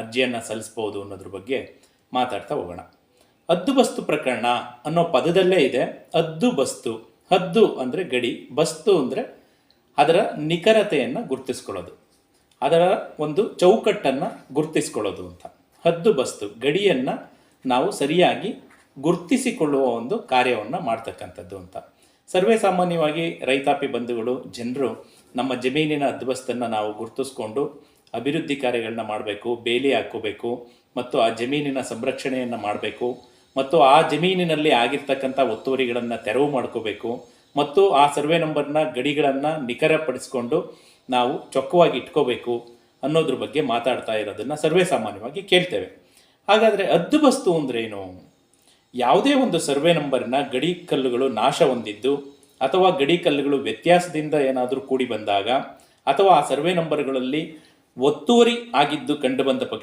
ಅರ್ಜಿಯನ್ನು ಸಲ್ಲಿಸ್ಬೋದು ಅನ್ನೋದ್ರ ಬಗ್ಗೆ ಮಾತಾಡ್ತಾ ಹೋಗೋಣ. ಹದ್ದು ಬಸ್ತು ಪ್ರಕರಣ ಅನ್ನೋ ಪದದಲ್ಲೇ ಇದೆ, ಹದ್ದು ಬಸ್ತು. ಹದ್ದು ಅಂದರೆ ಗಡಿ, ಬಸ್ತು ಅಂದರೆ ಅದರ ನಿಖರತೆಯನ್ನು ಗುರುತಿಸ್ಕೊಳ್ಳೋದು. ಅದರ ಒಂದು ಚೌಕಟ್ಟನ್ನು ಗುರುತಿಸ್ಕೊಳ್ಳೋದು ಅಂತ. ಹದ್ದು ಬಸ್ತು, ಗಡಿಯನ್ನು ನಾವು ಸರಿಯಾಗಿ ಗುರುತಿಸಿಕೊಳ್ಳುವ ಒಂದು ಕಾರ್ಯವನ್ನು ಮಾಡ್ತಕ್ಕಂಥದ್ದು ಅಂತ. ಸರ್ವೇ ಸಾಮಾನ್ಯವಾಗಿ ರೈತಾಪಿ ಬಂಧುಗಳು, ಜನರು ನಮ್ಮ ಜಮೀನಿನ ಹದ್ದುಬಸ್ತನ್ನು ನಾವು ಗುರುತಿಸ್ಕೊಂಡು ಅಭಿವೃದ್ಧಿ ಕಾರ್ಯಗಳನ್ನ ಮಾಡಬೇಕು, ಬೇಲಿ ಹಾಕೋಬೇಕು ಮತ್ತು ಆ ಜಮೀನಿನ ಸಂರಕ್ಷಣೆಯನ್ನು ಮಾಡಬೇಕು, ಮತ್ತು ಆ ಜಮೀನಿನಲ್ಲಿ ಆಗಿರ್ತಕ್ಕಂಥ ಒತ್ತುವರಿಗಳನ್ನು ತೆರವು ಮಾಡ್ಕೋಬೇಕು, ಮತ್ತು ಆ ಸರ್ವೆ ನಂಬರ್ನ ಗಡಿಗಳನ್ನು ನಿಖರಪಡಿಸ್ಕೊಂಡು ನಾವು ಚೊಕ್ಕವಾಗಿ ಇಟ್ಕೋಬೇಕು ಅನ್ನೋದ್ರ ಬಗ್ಗೆ ಮಾತಾಡ್ತಾ ಇರೋದನ್ನು ಸರ್ವೇ ಸಾಮಾನ್ಯವಾಗಿ ಕೇಳ್ತೇವೆ. ಹಾಗಾದರೆ ಹದ್ದುಬಸ್ತು ಏನು ಯಾವುದೇ ಒಂದು ಸರ್ವೆ ನಂಬರ್ನ ಗಡಿ ಕಲ್ಲುಗಳು ನಾಶ ಹೊಂದಿದ್ದು, ಅಥವಾ ಗಡಿ ಕಲ್ಲುಗಳು ವ್ಯತ್ಯಾಸದಿಂದ ಏನಾದರೂ ಕೂಡಿ ಬಂದಾಗ, ಅಥವಾ ಆ ಸರ್ವೆ ನಂಬರ್ಗಳಲ್ಲಿ ಒತ್ತುವರಿ ಆಗಿದ್ದು ಕಂಡುಬಂದ ಪಕ್ಷ.